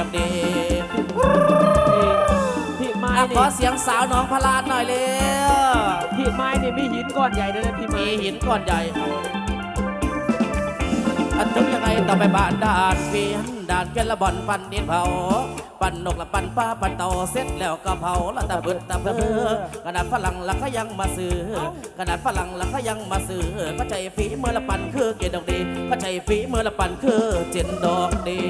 ดอกเดพี่ไม้อะขนี่อเสียงสาวหน้องพลานหน่อยเร็วพี่ไม้นี่มีหินก้อนใหญ่ด้วยนะพี่ไม้มีหินก้อนใหญ่อันถึงยังไงต้องไปบ้านด่านเวียนด่านเกละบ่อนปันดินเผา ปั่นนกละปั่นป้าปั่นเต่าเสร็จแล้วก็เผาละตะเบิดตะเบือกระดาษฝรั่งละก็ยังมาซื้อกระดาษฝรั่งละก็ยังมาซื้อก็ใจฝีมือละปั่นคือเกดดอกดีก็ใจฝีมือละปั่นคือเจ็ดดอกดี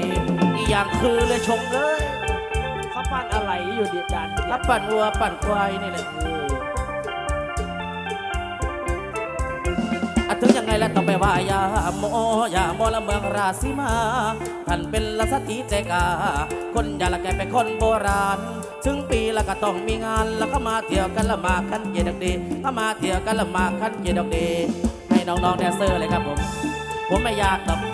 อีกอย่างคือเลยชงเลยเขาปั้นอะไรอยู่เดียดานถ้าปั่นวัวปั่นควายนี่แหละอะถึงยังไงแล้วต้องไปว่ายาโมยาโมละเมืองราศีมา ท่านเป็นละสติใจกา คนอย่าละแกเป็นคนโบราณถึงปีแล้วก็ต้องมีงานแล้วก็มาเที่ยวกันละมาคันเยดอกดีก็มาเที่ยวกันละมาคันเยดอกดีให้น้องๆแดนเซอร์เลยครับผม ผมไม่อยากหร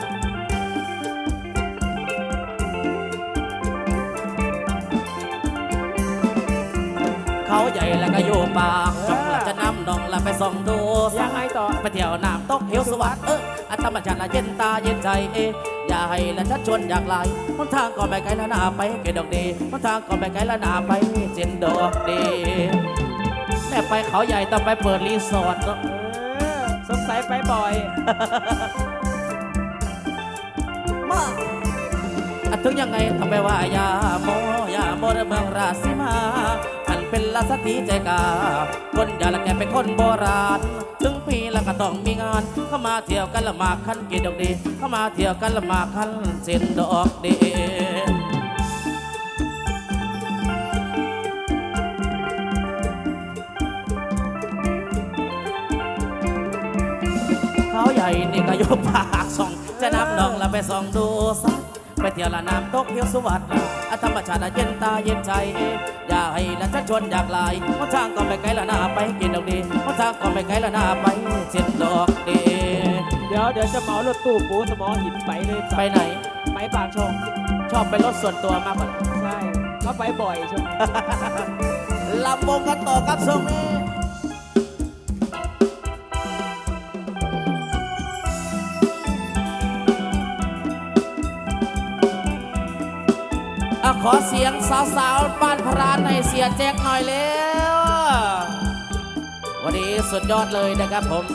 เขาใหญ่แล้วก็อยู่ปากจองละจะนำน้องละไปส่องดูสัยักงไงต่อไปเที่ยวน้ำตกเหวสวัสดิ์เอออัธรรมชาติละเย็นตาเย็นใจเออย่าให้ละชัดชวนอยากไล่หนทางก็ไปไกลละหนาไปเกดดอกดีหนทางก็ไปไกลละหนาไปเจนดอกดีแม่ไปเขาใหญ่ต้องไปเปิดรีสอร์ทเนอะเออสงสัยไปบ่อยมาอันถึงยังไงต้องไปว่ายาโมยาโมในเมืองราศีมาท่าน เป็นละสติใจกาคนยาละแกเป็นคนโบราณ ถึงปีแล้วก็ต้องมีงาน เข้ามาเที่ยวกันละหมากคันกีดอกดี เข้ามาเที่ยวกันละหมากคันเส้นดอกดีเขาใหญ่นี่ก็ยกปากส่องจะนำน้องละไปส่องดูสัก ไปเที่ยวละน้ำตกเที่ยวสวัสดิ์อะธรรมชาติละเย็นตาเย็นใจ อย่าให้ละชักชวนอยากลายหนทางก็ไปไกลละหน้าไปกินดอกดีหนทางก็ไปไกลละหน้าไปเส้นดอกดีเดี๋ยวเดี๋ยวจะเหมารถตู้ปูสมอหินไปเลยไปไหน ไปปากช่องชอบไปรถส่วนตัวมากกว่าใช่เขาไปบ่อยใช่ไหมลำวงกันต่อครับช่วงนี้ อะขอเสียงสาวๆบ้านพรานในเสียแจ็คหน่อยเร็ววันนี้สุดยอดเลยนะครับผม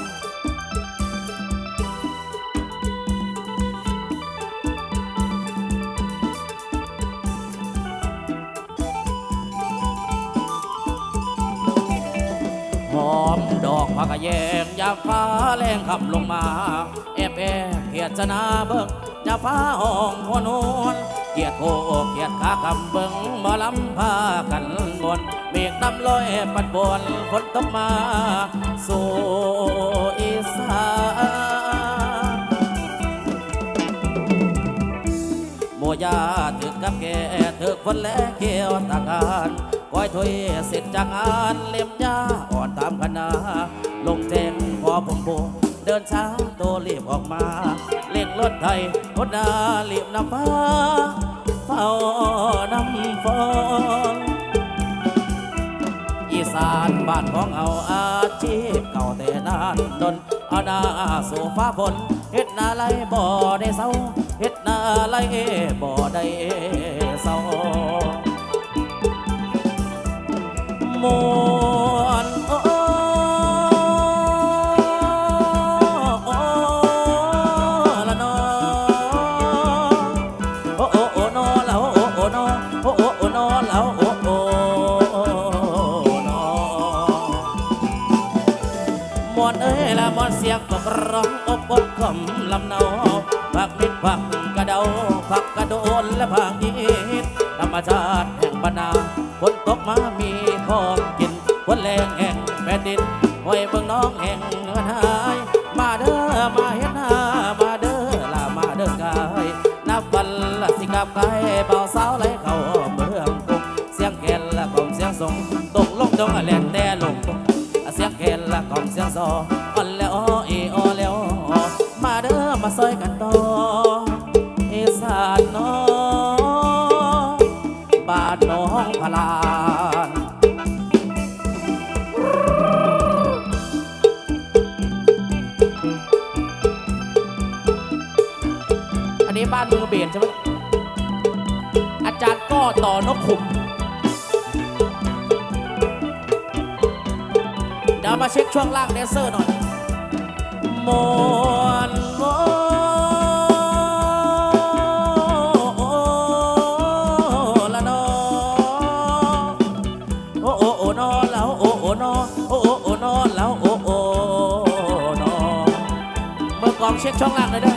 หอมดอกผักกะแยงยามฟ้าแรงขับลงมา แอบแอบเกียดชนะเบิ่งยาฟ้าห้องหัวนวล เกียดโคเกียดขาคำเบิงหมอลำพากันมนเมฆดำลอยปัดบวนฝนตกมาสู่อีสานโมยาถึกกับแกถึกคนและเกี่ยวตาการก้อยถ้วยเสร็จจากงานเล่มยาอ่อนตามคณะลงแจงพอผมโบเดินช้าโตรีบออกมา เล่งรถไทยรถนารีบนำฟ้าเฝ้านำฟองอีสานบ้านของเอาอาชีพเก่าแต่นานดนเอาหน้าสู่ฟ้าฝนเฮ็ดนาไรบ่ได้เศร้าเฮ็ดนาไรบ่ได้เศร้ามวน ร้องอบอบคำลำเนาผักมิดผักกระเดาผักกระโดนและผักอีดธรรมชาติแห่งบรรณาฝนตกมามีของกินฝนแรงแห่งแผ่นดินไว้เบิ่งน้องแห่งเงินหาย มาเด้อมาเฮ็ดหน้ามาเด้อละมาเด้อกายนับวันละสิกับไกเบาสาวไหลเข้าเมืองกรุงเสียงแกนละกล่อมเสียงสงตกลงดงแหล่นแต่ลงเสียงแคนละกล่อมเสียงซอ มาเด้อมาซอยกันต่ออีสานน้องบ้านน้องพลานอันนี้บ้านมือเบียดใช่ไหมอาจารย์ก้อต่อนกขุมเดี๋ยวมาเช็คช่วงล่างแดนเซอร์หน่อยม มื่อกองเช็คช่องล่างเลยเด้อ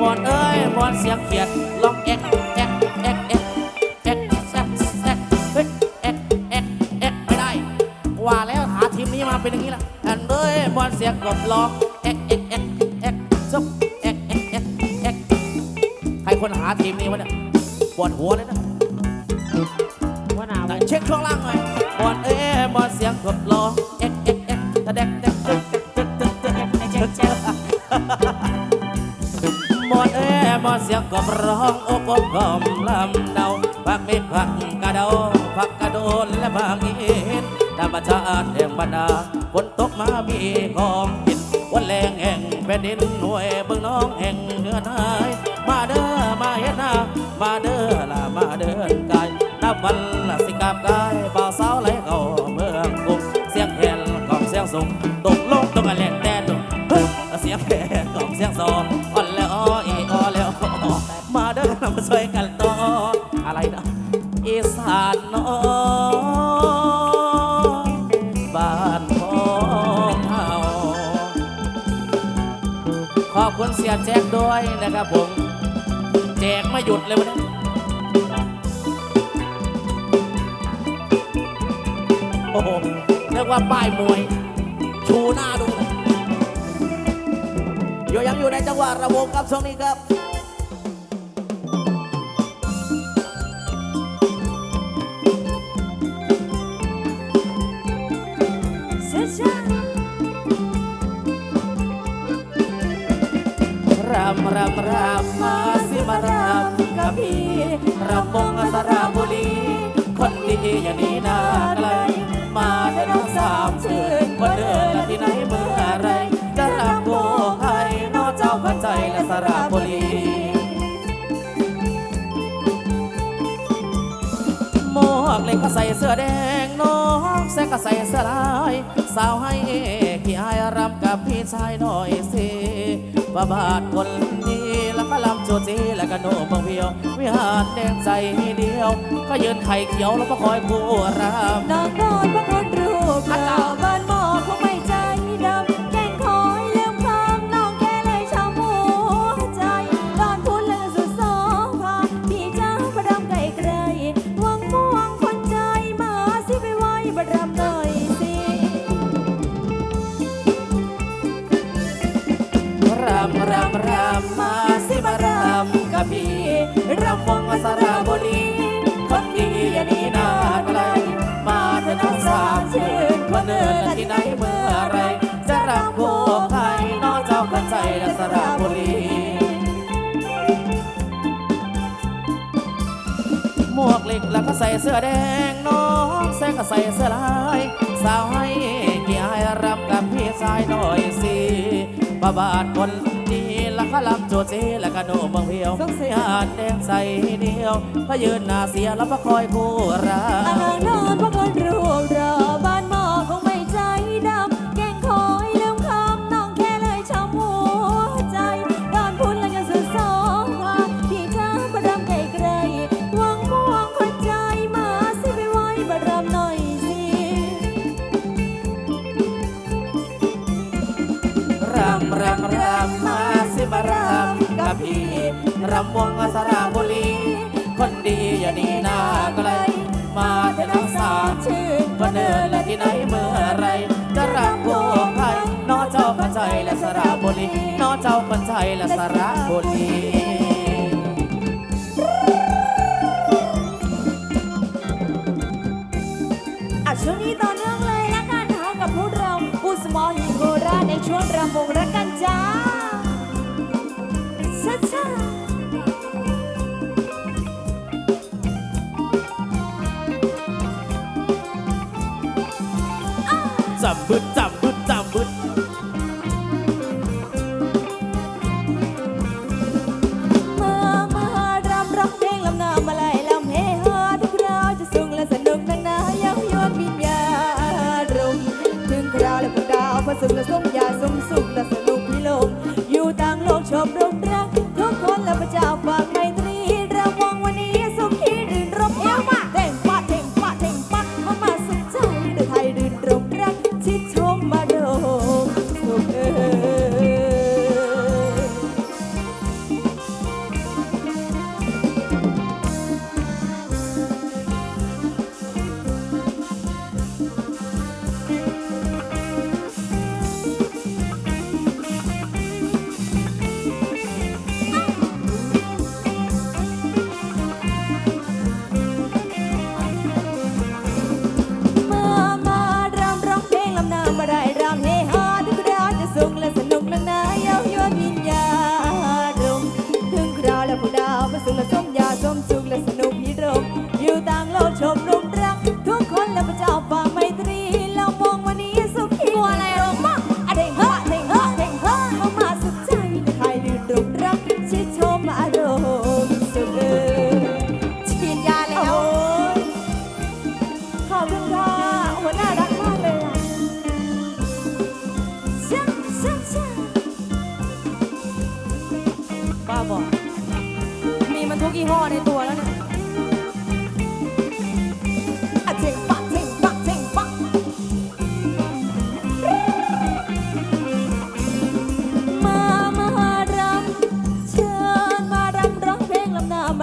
มอนเอ้ยมอนเสียงเขียดลองเอ็กเอ็กเอ็กเอ็กเอ็กแซกแซกเฮ้ยเอ็กเอ็กเอ็กไม่ได้ ว่าแล้วหาทีมนี้มาเป็นอย่างนี้ละอันเอ้ยมอนเสียงกบลองเอ็กเอ็กเอ็กเอ็กซุปเอ็กเอ็กเอ็กเอ็กใครคนหาทีมนี้วะเนี่ยปวดหัวเลยนะว่าหนาวเช็คช่วงล่างหน่อยบอลเอ้บอลเสียงกดรอเลเอ้บอลเสียงกบร้องโอ้กบกอมลำเดาพักเม็ดพักกระเดาพักกระโดนและบางอินธรรมชาติแห่งบรรดาฝนตกมามีของกินวันแรงแห่งแผ่นดินหน่วยเบิ่งน้องแห่งเนื้อนายมาเด้อมาเฮ็ดนามาเด้อละมาเดินกายนับวันละสิกับกายบ่าวสาวไหลเข้าเมืองกรุงเสียงแคนกล่องเสียงสูงตกลงตรงกันแหลกแต่ตกเฮ้ยเสียงแคนกล่องเสียงซอ แจกด้วยนะครับผม แจกไม่หยุดเลยวันนี้โอ้โหเรียกว่าป้ายมวย ชูหน้าดูเลยอยู่ยังอยู่ในจังหวะระวงครับช่วงนี้ครับ ใส่เสื้อแดงน้องแซกก็ใส่เสื้อลายสาวให้ขี้อายรำกับพี่ชายหน่อยสิบาบาทคนนี้แล้วก็ลำโจจีแล้วก็โนมบังเพียว วิหารแดงใจเดียว ก็ยืนไข่เขียวแล้วก็คอยผู้รำน้องนอน เสื้อแดงน้องแซงใส่เสื้อลายสาวให้กี่อายรำกับพี่ชายหน่อยสิบาบาดคนดีแล้วก็ลำโจจีและกระโนมบางเพียวเสียดแดงใสเดียวพยืนหน้าเสียแล้วพะคอยผู้ราอ่างนอนพะคนรู น้อเจ้ากันใจและสระบุรี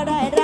cámara era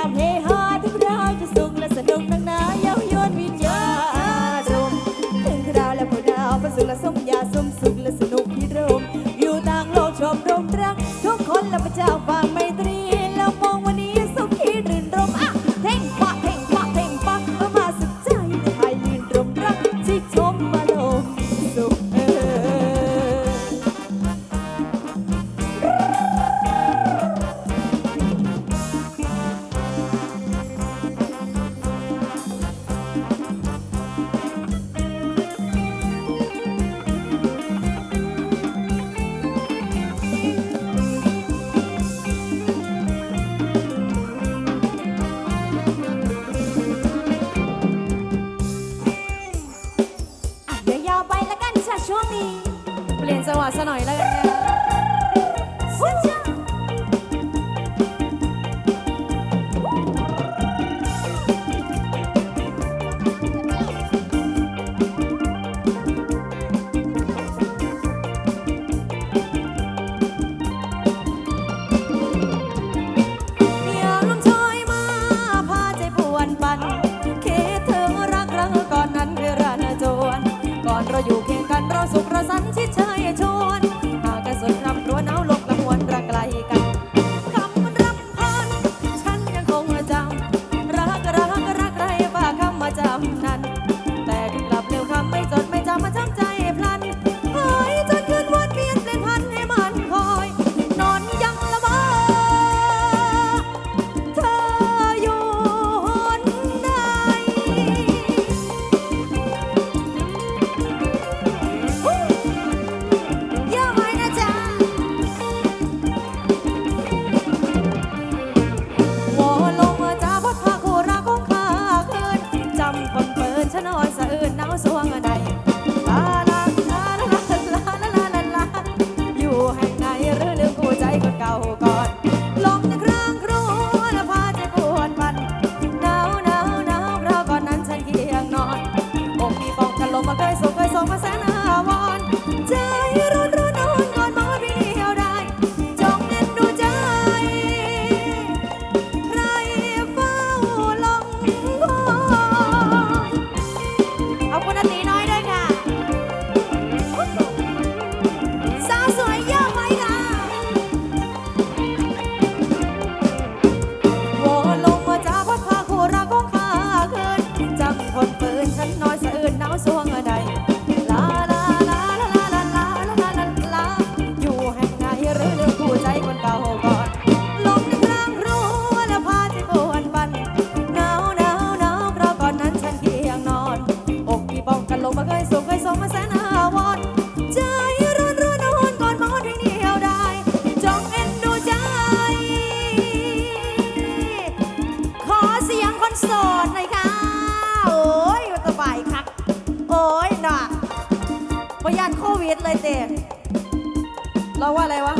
ยานโควิดเลยเต้เราว่าอะไรวะ